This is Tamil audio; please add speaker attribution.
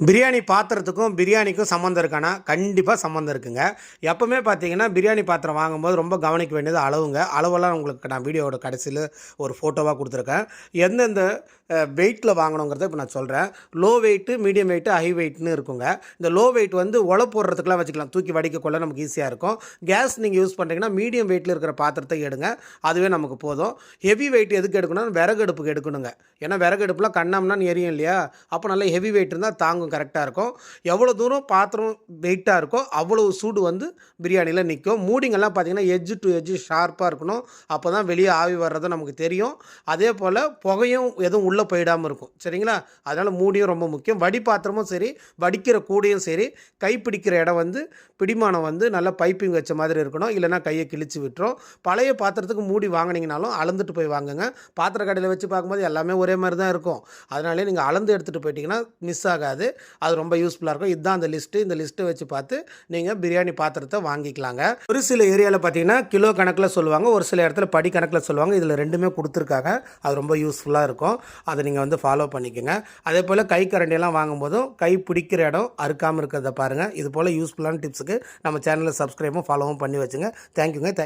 Speaker 1: பிரியாணி பாத்திரத்துக்கும் பிரியாணிக்கும் சம்மந்தம் இருக்கானா? கண்டிப்பாக சம்மந்தம் இருக்குங்க. எப்போவுமே பார்த்தீங்கன்னா பிரியாணி பாத்திரம் வாங்கும்போது ரொம்ப கவனிக்க வேண்டியது அளவுங்க. அளவெல்லாம் உங்களுக்கு நான் வீடியோவோட கடைசியில் ஒரு ஃபோட்டோவாக கொடுத்துருக்கேன். எந்தெந்த வெயிட்டில் வாங்கணுங்கிறத இப்போ நான் சொல்கிறேன் low weight medium weight high வெயிட்னு இருக்குங்க. இந்த லோ வெயிட் வந்து உழ போடுறதுக்குலாம் வச்சுக்கலாம். தூக்கி வடிக்கக்குள்ள நமக்கு ஈஸியாக இருக்கும். கேஸ் நீங்கள் யூஸ் பண்ணுறீங்கன்னா மீடியம் வெயிட்டில் இருக்கிற பாத்திரத்தை எடுங்க. அதுவே நமக்கு போதும். ஹெவி வெயிட் எதுக்கு எடுக்கணும்னா விறகு அடுப்புக்கு எடுக்கணுங்க. ஏன்னா விறகு அடுப்புலாம் கண்ணாம்னான்னு எரியும் இல்லையா? அப்போ நல்லா ஹெவி வெயிட் இருந்தால் தாங்கும் கரெக்டாக இருக்கும். எவ்வளோ தூரம் பாத்திரம் வெயிட்டாக இருக்கோ அவ்வளோ சூடு வந்து பிரியாணியில் நிற்கும் மூடிங்கெல்லாம் பார்த்திங்கன்னா எஜ்ஜு டு எஜ்ஜு ஷார்ப்பாக இருக்கணும். அப்போ தான் வெளியே ஆவி வர்றது நமக்கு தெரியும். அதே போல் புகையும் எதுவும் உள்ளே போயிடாமல் இருக்கும். சரிங்களா? அதனால் மூடியும் ரொம்ப முக்கியம். வடி பாத்திரமும் சரி வடிக்கிற கூடையும் சரி கை பிடிக்கிற இடம் வந்து பிடிமானம் வந்து நல்லா பைப்பிங் வச்ச மாதிரி இருக்கணும். இல்லைன்னா கையை கிழிச்சு விட்டுரும். பழைய பாத்திரத்துக்கு மூடி வாங்கினீங்கனாலும் அளந்துட்டு போய் வாங்குங்க. பாத்திர கடையில் வச்சு பார்க்கும்போது எல்லாமே ஒரே மாதிரி தான் இருக்கும். அதனாலே நீங்கள் அளந்து எடுத்துகிட்டு போயிட்டீங்கன்னா மிஸ் ஆகாது. அது ரொம்ப யூஸ்ஃபுல்லாக இருக்கும். இதுதான் அந்த லிஸ்ட்டு இந்த லிஸ்ட்டை வச்சு பார்த்து நீங்கள் பிரியாணி பாத்திரத்தை வாங்கிக்கலாங்க. ஒரு சில ஏரியாவில் பார்த்தீங்கன்னா கிலோ கணக்கில் சொல்லுவாங்க. ஒரு சில இடத்துல படி கணக்கில் சொல்லுவாங்க. இதில் ரெண்டுமே கொடுத்துருக்காங்க. அது ரொம்ப யூஸ்ஃபுல்லாக இருக்கும். அதை நீங்கள் வந்து ஃபாலோ பண்ணிக்கோங்க. அதே போல் கை கரண்டியெல்லாம் வாங்கும்போதும் கை பிடிக்கிற இடம் அறுக்காமல் இருக்கிறத பாருங்கள் இது போல் யூஸ்ஃபுல்லான டிப்ஸுக்கு நம்ம சேனலில் சப்ஸ்கிரைபும் ஃபாலோவும் பண்ணி வச்சுங்க. தேங்க்யூங்க தேங்க்